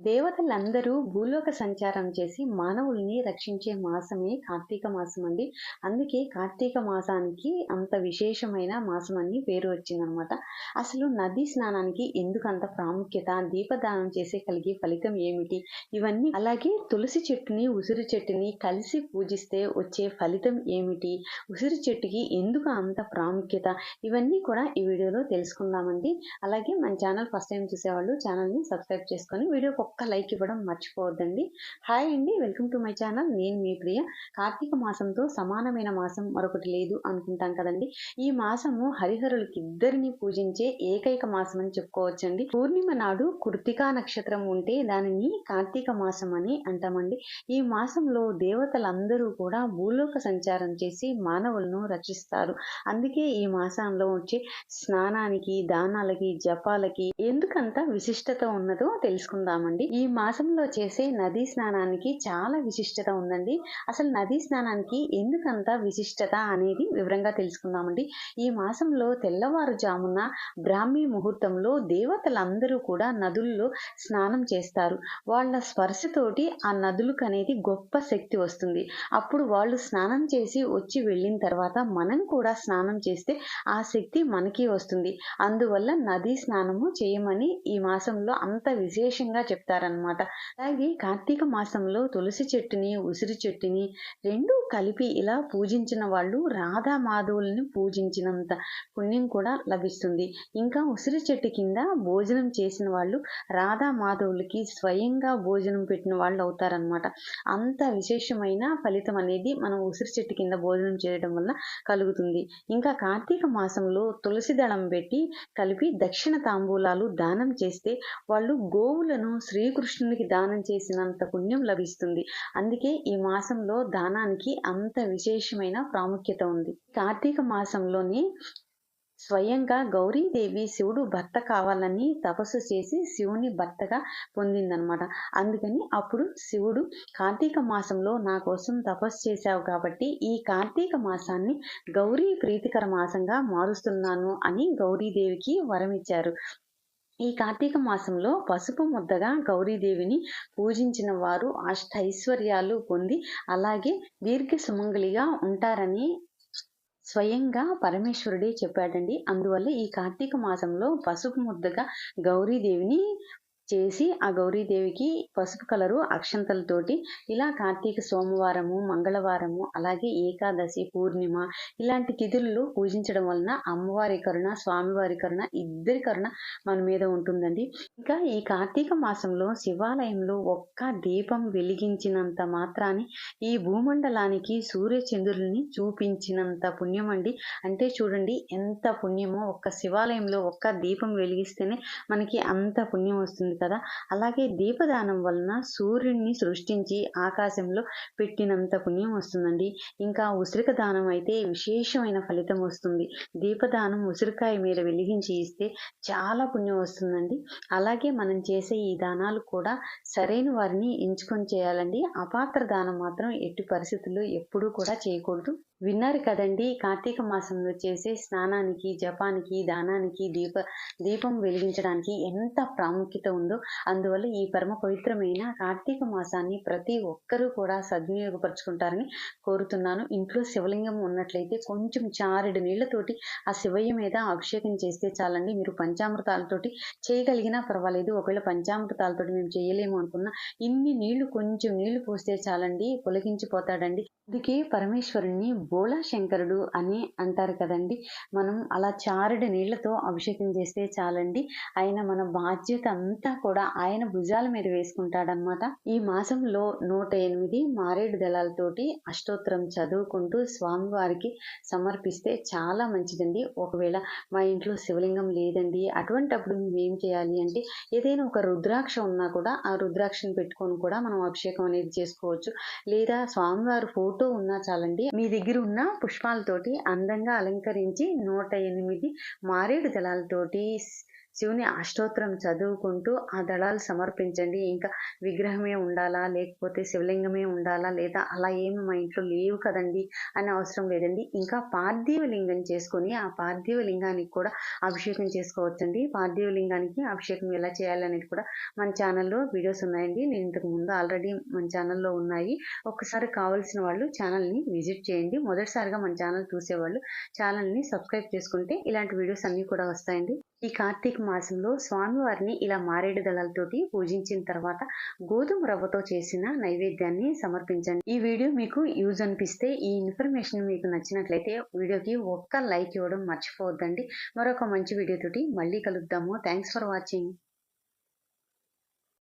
దేవతలందరూ భూలోక సంచారం చేసి మానవుల్ని రక్షించే మాసమే కార్తీక మాసం అండి. అందుకే కార్తీక మాసానికి అంత విశేషమైన మాసం అని పేరు వచ్చిందనమాట. అసలు నదీ స్నానానికి ఎందుకు అంత ప్రాముఖ్యత దీపదానం చేసే కలిగే ఫలితం ఏమిటి? ఇవన్నీ అలాగే తులసి చెట్టుని ఉసిరి చెట్టుని కలిసి పూజిస్తే వచ్చే ఫలితం ఏమిటి? ఉసిరి చెట్టుకి ఎందుకు అంత ప్రాముఖ్యత? ఇవన్నీ కూడా ఈ వీడియోలో తెలుసుకుందామండి. అలాగే మన ఛానల్ ఫస్ట్ టైం చూసేవాళ్ళు ఛానల్ని సబ్స్క్రైబ్ చేసుకొని వీడియో ఒక్క లైక్ ఇవ్వడం మర్చిపోవద్దండి. హాయ్ అండి వెల్కమ్ టు మై ఛానల్. నేను మీ ప్రియ. కార్తీక మాసంతో సమానమైన మాసం మరొకటి లేదు అనుకుంటాం కదండి. ఈ మాసము హరిహరులకి ఇద్దరిని పూజించే ఏకైక మాసం అని చెప్పుకోవచ్చండి. పూర్ణిమ నాడు కృతికా నక్షత్రం ఉంటే దానిని కార్తీక మాసం అని అంటామండి. ఈ మాసంలో దేవతలందరూ కూడా భూలోక సంచారం చేసి మానవులను రక్షిస్తారు. అందుకే ఈ మాసంలో వచ్చే స్నానానికి దానాలకి జపాలకి ఎందుకంత విశిష్టత ఉన్నదో తెలుసుకుందామండి. ఈ మాసంలో చేసే నదీ స్నానానికి చాలా విశిష్టత ఉందండి. అసలు నదీ స్నానానికి ఎందుకంత విశిష్టత అనేది వివరంగా తెలుసుకుందామండి. ఈ మాసంలో తెల్లవారుజామున బ్రాహ్మీ ముహూర్తంలో దేవతలందరూ కూడా నదుల్లో స్నానం చేస్తారు. వాళ్ళ స్పర్శతోటి ఆ నదులకు అనేది గొప్ప శక్తి వస్తుంది. అప్పుడు వాళ్ళు స్నానం చేసి వచ్చి వెళ్ళిన తర్వాత మనం కూడా స్నానం చేస్తే ఆ శక్తి మనకి వస్తుంది. అందువల్ల నదీ స్నానము చేయమని ఈ మాసంలో అంత విశేషంగా చెప్తారనమాట అలాగే కార్తీక మాసంలో తులసి చెట్టుని ఉసిరి చెట్టుని రెండు కలిపి ఇలా పూజించిన వాళ్ళు రాధా మాధవుల్ని పూజించినంత పుణ్యం కూడా లభిస్తుంది. ఇంకా ఉసిరి చెట్టు కింద భోజనం చేసిన వాళ్ళు రాధా మాధవులకి స్వయంగా భోజనం పెట్టిన వాళ్ళు అవుతారనమాట అంత విశేషమైన ఫలితం అనేది మనం ఉసిరి చెట్టు కింద భోజనం చేయడం వల్ల కలుగుతుంది. ఇంకా కార్తీక మాసంలో తులసి దళం పెట్టి కలిపి దక్షిణ తాంబూలాలు దానం చేస్తే వాళ్ళు గోవులను శ్రీకృష్ణునికి దానం చేసినంత పుణ్యం లభిస్తుంది. అందుకే ఈ మాసంలో దానానికి అంత విశేషమైన ప్రాముఖ్యత ఉంది. కార్తీక మాసంలోని స్వయంగా గౌరీదేవి శివుడు భర్త కావాలని తపస్సు చేసి శివుని భర్తగా పొందిందనమాట అందుకని అప్పుడు శివుడు కార్తీక మాసంలో నా కోసం తపస్సు చేశావు కాబట్టి ఈ కార్తీక మాసాన్ని గౌరీ ప్రీతికర మాసంగా మారుస్తున్నాను అని గౌరీదేవికి వరమిచ్చారు. ఈ కార్తీక మాసంలో పసుపు ముద్దగా గౌరీదేవిని పూజించిన వారు అష్టైశ్వర్యాలు పొంది అలాగే దీర్ఘ సుమంగళిగా ఉంటారని స్వయంగా పరమేశ్వరుడే చెప్పాడండి. అందువల్ల ఈ కార్తీక మాసంలో పసుపు ముద్దగా గౌరీదేవిని చేసి ఆ గౌరీదేవికి పసుపు కలరు అక్షంతలతోటి ఇలా కార్తీక సోమవారము మంగళవారము అలాగే ఏకాదశి పూర్ణిమ ఇలాంటి తిథులలో పూజించడం వలన అమ్మవారి కరుణ స్వామివారి కరుణ ఇద్దరి కరుణ మన మీద ఉంటుందండి. ఇంకా ఈ కార్తీక మాసంలో శివాలయంలో ఒక్క దీపం వెలిగించినంత మాత్రాన్ని ఈ భూమండలానికి సూర్యచంద్రుల్ని చూపించినంత పుణ్యం అండి అంటే చూడండి ఎంత పుణ్యమో ఒక్క శివాలయంలో ఒక్క దీపం వెలిగిస్తేనే మనకి అంత పుణ్యం వస్తుంది. కదా? అలాగే దీపదానం వలన సూర్యుడిని సృష్టించి ఆకాశంలో పెట్టినంత పుణ్యం వస్తుందండి. ఇంకా ఉసిరిక దానం అయితే విశేషమైన ఫలితం వస్తుంది. దీపదానం ఉసిరికాయ మీద వెలిగించి ఇస్తే చాలా పుణ్యం వస్తుందండి. అలాగే మనం చేసే ఈ దానాలు కూడా సరైన వారిని ఎంచుకొని చేయాలండి. అపాత్ర దానం మాత్రం ఎట్టి పరిస్థితుల్లో ఎప్పుడూ కూడా చేయకూడదు. విన్నారు కదండి. కార్తీక మాసంలో చేసే స్నానానికి జపానికి దానానికి దీప దీపం వెలిగించడానికి ఎంత ప్రాముఖ్యత ఉందో అందువల్ల ఈ పరమ పవిత్రమైన కార్తీక మాసాన్ని ప్రతి ఒక్కరూ కూడా సద్వినియోగపరుచుకుంటారని కోరుతున్నాను. ఇంట్లో శివలింగం ఉన్నట్లయితే కొంచెం చారెడు నీళ్ళతోటి ఆ శివయ్య మీద అభిషేకం చేస్తే చాలండి. మీరు పంచామృతాలతోటి చేయగలిగినా పర్వాలేదు. ఒకవేళ పంచామృతాలతోటి మేము చేయలేము అనుకున్నా ఇన్ని నీళ్ళు కొంచెం నీళ్ళు పోస్తే చాలండి. పొలగించిపోతాడండి అందుకే పరమేశ్వరుణ్ణి బోళా శంకరుడు అని అంటారు కదండి. మనం అలా చారుడు నీళ్ళతో అభిషేకం చేస్తే చాలండి. ఆయన మన బాధ్యత అంతా కూడా ఆయన భుజాల మీద వేసుకుంటాడనమాట ఈ మాసంలో నూట ఎనిమిది మారేడు దళాలతోటి అష్టోత్తరం చదువుకుంటూ స్వామివారికి సమర్పిస్తే చాలా మంచిదండి. ఒకవేళ మా ఇంట్లో శివలింగం లేదండి అటువంటప్పుడు మేము ఏం చేయాలి అంటే ఏదైనా ఒక రుద్రాక్ష ఉన్నా కూడా ఆ రుద్రాక్షను పెట్టుకొని కూడా మనం అభిషేకం అనేది చేసుకోవచ్చు. లేదా స్వామివారు ఫోటో ఉన్నా చాలండి. మీ దగ్గర ఉన్న పుష్పాలతోటి అందంగా అలంకరించి నూట ఎనిమిది మారేడు దళాలతోటి శివుని అష్టోత్తరం చదువుకుంటూ ఆ దళాలు సమర్పించండి. ఇంకా విగ్రహమే ఉండాలా? లేకపోతే శివలింగమే ఉండాలా? లేదా అలా ఏమి మా ఇంట్లో లేవు కదండి అని అవసరం లేదండి. ఇంకా పార్థివ లింగం చేసుకొని ఆ పార్థివ లింగానికి కూడా అభిషేకం చేసుకోవచ్చండి. పార్థివ లింగానికి అభిషేకం ఎలా చేయాలనేది కూడా మన ఛానల్లో వీడియోస్ ఉన్నాయండి. నేను ఇంతకు ముందు ఆల్రెడీ మన ఛానల్లో ఉన్నాయి. ఒక్కసారి కావాల్సిన వాళ్ళు ఛానల్ని విజిట్ చేయండి. మొదటిసారిగా మన ఛానల్ చూసేవాళ్ళు ఛానల్ని సబ్స్క్రైబ్ చేసుకుంటే ఇలాంటి వీడియోస్ అన్నీ కూడా వస్తాయండి. ఈ కార్తీక మాసంలో స్వామివారిని ఇలా మారేడు దళాలతోటి పూజించిన తర్వాత గోధుమ రవ్వతో చేసిన నైవేద్యాన్ని సమర్పించండి. ఈ వీడియో మీకు యూజ్ అనిపిస్తే ఈ ఇన్ఫర్మేషన్ మీకు నచ్చినట్లయితే వీడియోకి ఒక్క లైక్ ఇవ్వడం మర్చిపోవద్దండి. మరొక మంచి వీడియోతోటి మళ్ళీ కలుద్దాము. Thanks for watching